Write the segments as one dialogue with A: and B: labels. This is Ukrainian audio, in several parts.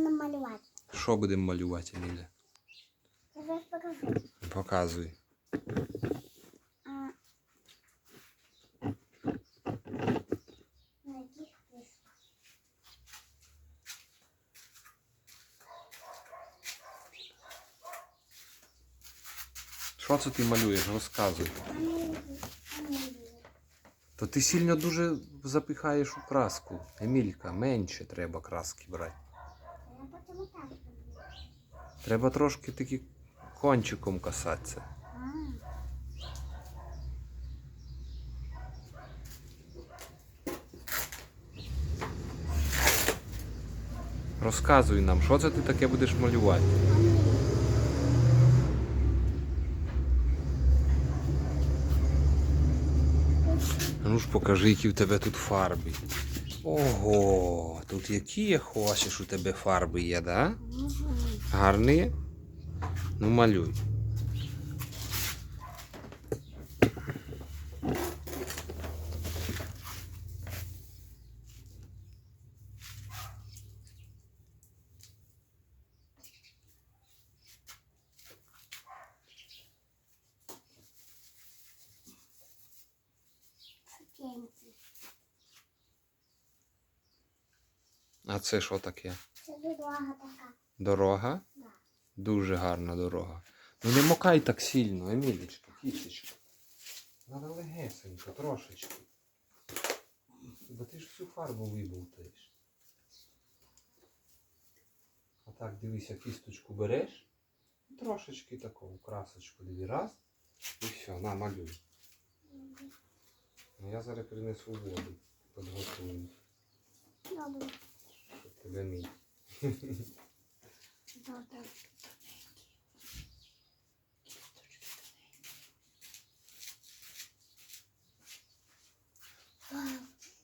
A: будемо намалювати.
B: Що будемо малювати, Еміля?
A: Я зараз покажу.
B: Показуй. Що це ти малюєш? Розказуй. То ти сильно дуже запихаєш у краску. Емілька, менше треба краски брати.
A: Я потім отак роблю.
B: Треба трошки таки кончиком касатися. Розказуй нам, що це ти таке будеш малювати? Ну ж покажи, які в тебе тут фарби. Ого, тут які я хочеш у тебе фарби є, да? Гарні? Ну малюй. А це що таке?
A: Це дорога така.
B: Дорога?
A: Да.
B: Дуже гарна дорога. Ну не мокай так сильно, Емілічка, кістечка. Надо легесенько, трошечки. Бо ти ж всю фарбу виболтаєш. А так дивися, кісточку береш. Трошечки таку красочку диви раз. І все, на, малюй. Ну, я зараз принесу воду. Підготую,
A: Добре.
B: Тебе мій.
A: Добре. Вау.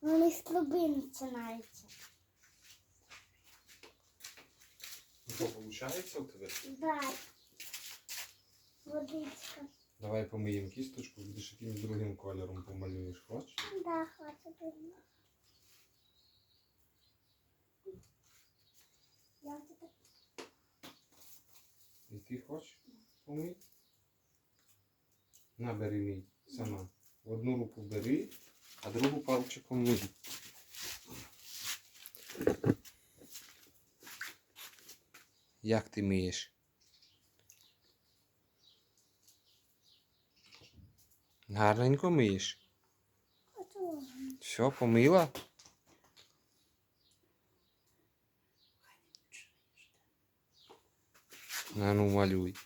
A: Вони з труби починаються.
B: Ну що, виходить у тебе?
A: Да. Водичка.
B: Давай помиємо кісточку, будеш якимось другим кольором помалюєш, хочеш?
A: Да, хватит.
B: І ти хочеш помити? На, бери мій сама. Одну руку бери, а другу пальчиком мий. Як ти миєш? Гарненько миєш. Все, помила? На ну малюй.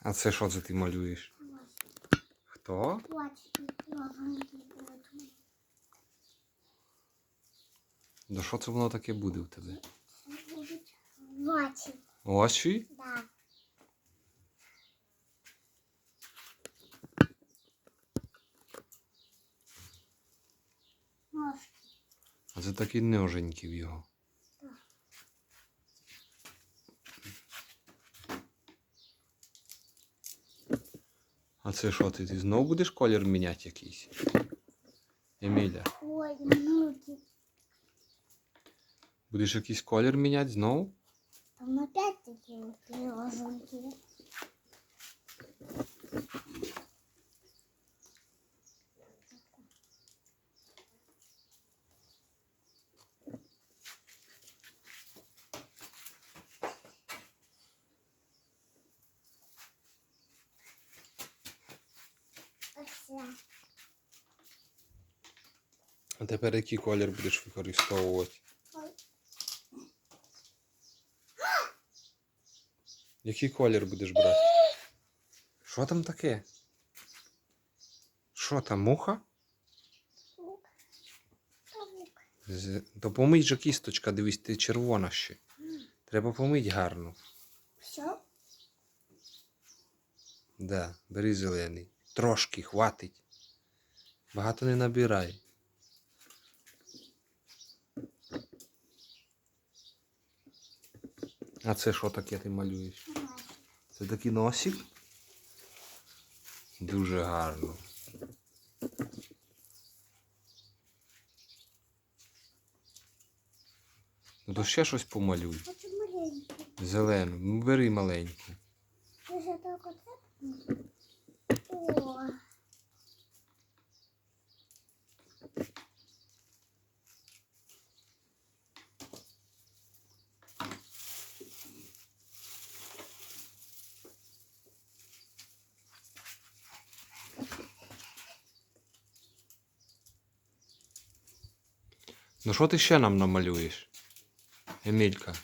B: А це що це ти малюєш? Хто? Да що це воно таке буде у тебе?
A: Вачі.
B: Очі?
A: Да. Ножки.
B: А це такі неженькі в його. А це що ти? Ти знов будеш колір міняти якийсь? Еміля,
A: Ой, ноги.
B: будеш якийсь колір міняти знов?
A: Там опять такие вот
B: А тепер який колір будеш використовувати? Який колір будеш брати? Що там таке? Що там, муха? То помий же кісточка, дивись, ти червона ще. Треба помить гарно.
A: Все?
B: Да, бери зелений. Трошки хватить. Багато не набирай. А це що таке ти малюєш? Це такий носик. Дуже гарно. Ну то ще щось помалюй.
A: Хочу маленьку.
B: Зелену. Ну, бери маленьку.
A: Ти так оце?
B: Ну що ти ще нам намалюєш? Емілька.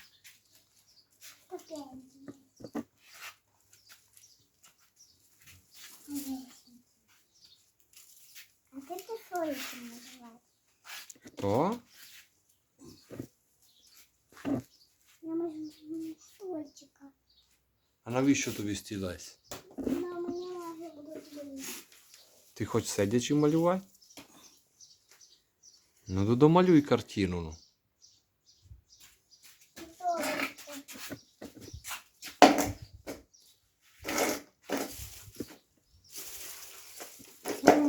A: Таке. Ти ти що їх називаєш?
B: То?
A: Я можу стульчика.
B: А навіщо тобі стілець?
A: На мені може будуть блин.
B: Ти хоч сидячи малювати? Ну то домалюй картину. Ну.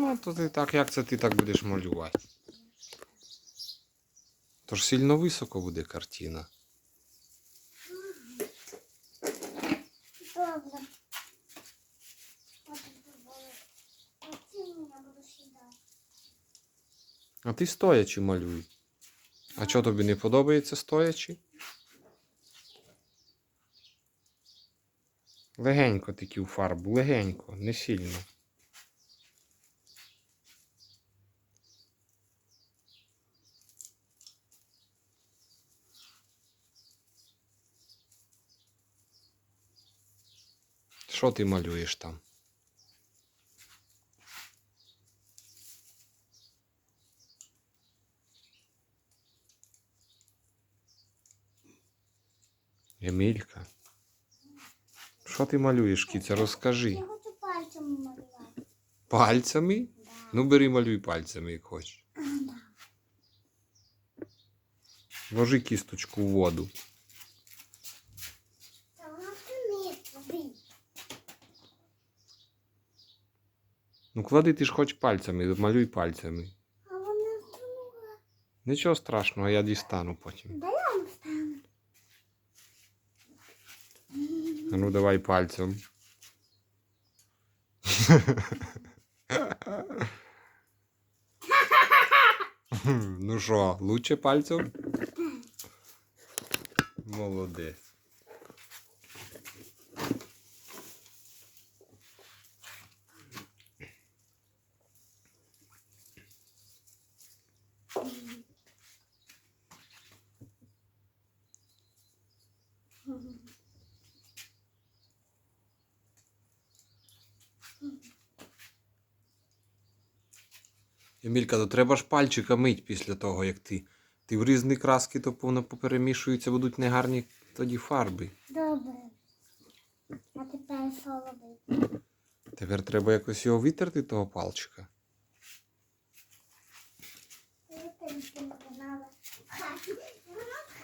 B: Ну, то ти так, як це ти так будеш малювати? Тож сильно високо буде картина.
A: Добре.
B: А ти стоячи малюй. А що тобі не подобається стоячи? Легенько таки у фарбу, легенько, не сильно. Що ти малюєш там? Емілька. Що ти малюєш, кіця? Розкажи.
A: Я хочу пальцем малювати.
B: Пальцями?
A: Да.
B: Ну, бери малюй пальцями, як хочеш.
A: А, да.
B: Ложи кісточку в воду.
A: Та вона вміє робити.
B: Ну, клади ти ж хоч пальцями, малюй пальцями.
A: А вона втонула.
B: Нічого страшного, я дістану потім.
A: Да я вам стану.
B: А ну давай пальцем. ну що, лучше пальцем? Молодець. Емілька, то треба ж пальчика мить після того, як ти. Ти в різні краски, то повно поперемішуються, будуть негарні тоді фарби.
A: Добре. А тепер що робити?
B: Тепер треба якось його витерти, того пальчика.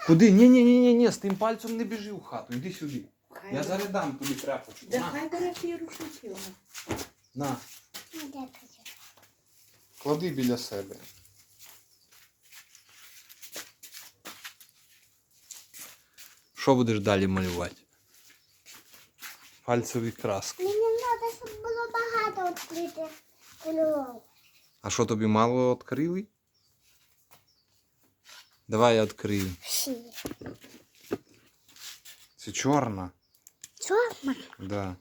B: Куди? Ні, ні, ні, ні, ні, з тим пальцем не біжи в хату, йди сюди.
C: Хай
B: Я зараз дам тобі тряпочку.
C: Да
B: На,
C: хай бере ті рушники.
B: на,
A: Ну?
B: Клади біля себе. Що будеш далі малювати? Пальцеві краски.
A: Мені треба, щоб було багато відкритих кольорів.
B: А що тобі мало відкрили? Давай я відкрию.
A: Всі.
B: Це чорна.
A: Чорна?
B: Да.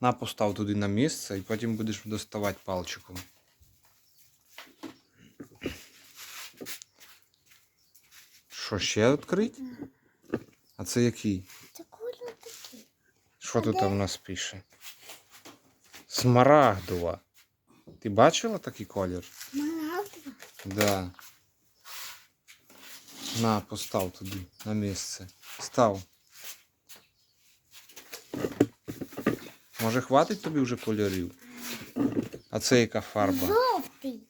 B: На постав туди на місце і потім будеш доставати пальчиком. Що ще відкрити? А це який?
A: Це кольор такий.
B: Що тут у нас пише? Смарагдова. Ти бачила такий колір?
A: Смарагдова.
B: Да. На, постав туди, на місце. Став. Може, хватить тобі вже кольорів? А це яка фарба?
A: Жовтий.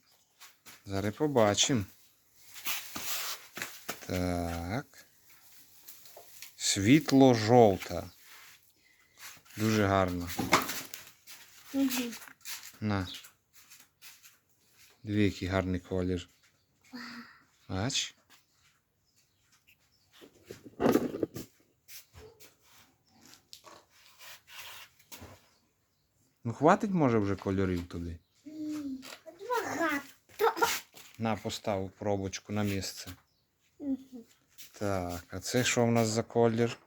B: Зараз побачимо. Так. Світло-жовта. Дуже гарно.
A: Угу.
B: На. Дві який гарний колір. Бач. Ну, хватить, може, вже кольорів туди.
A: Багато.
B: На, постав пробочку на місце. Так, а це що в нас за колір?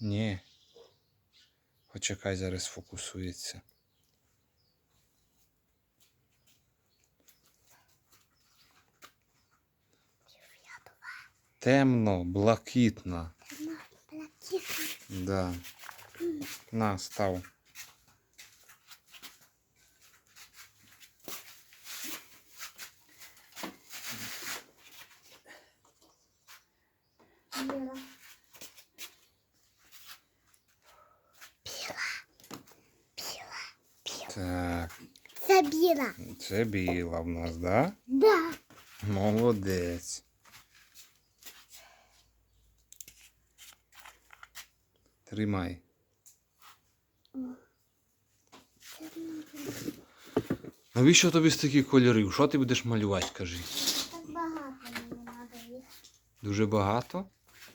B: Ні. Почекай, зараз фокусується. Темно, блакитна.
A: Вона блакитна.
B: Да. На, став.
A: Біла.
B: Так,
A: Це біла.
B: це біла в нас, да?
A: Да.
B: Молодець. Тримай. Навіщо тобі з таких кольорів? Що ти будеш малювати, кажи?
A: Так багато мені треба їх.
B: Дуже багато?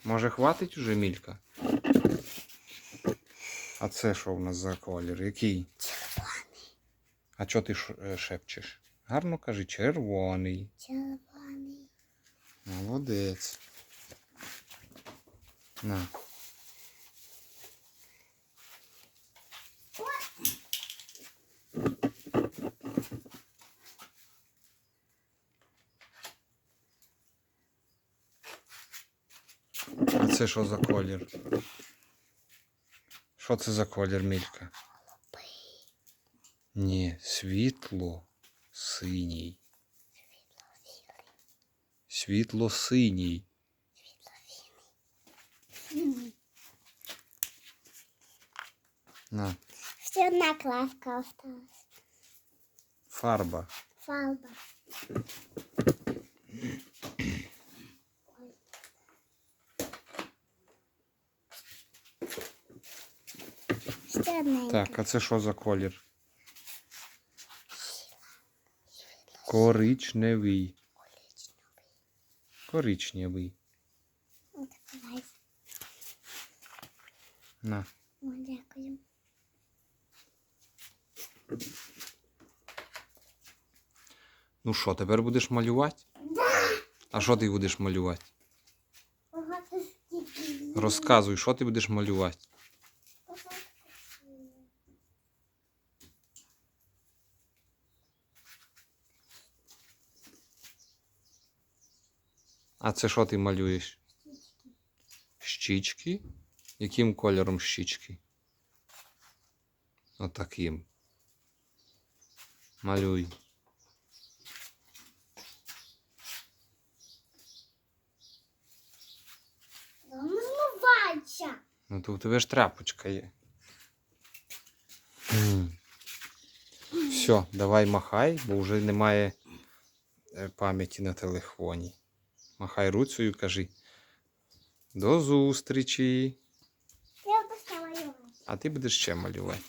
B: Може, хватить уже мілька? А це що в нас за колір? Який? А чого ти е, шепчеш? Гарно кажи, червоний.
A: Червоний.
B: Молодець. На. А це що за колір? Що це за колір, Мілька? Ні, світло синій. Світло синій. На,
A: Ще одна класка осталась.
B: фарба.
A: Фалба. Ще одна.
B: Так, а це що за колір? Коричневий. Коричневий.
A: Давай.
B: На.
A: О, дякую.
B: Ну що, тепер будеш малювати? А що ти будеш малювати? Розказуй, що ти будеш малювати? А це що ти малюєш? Щічки? Яким кольором щічки? Отаким. Малюй.
A: Змивається.
B: Ну то в тебе ж тряпочка є. Все, давай махай, бо вже немає е, пам'яті на телефоні. Махай руцею, кажи. До зустрічі.
A: Я почала малювати.
B: А ти будеш ще малювати.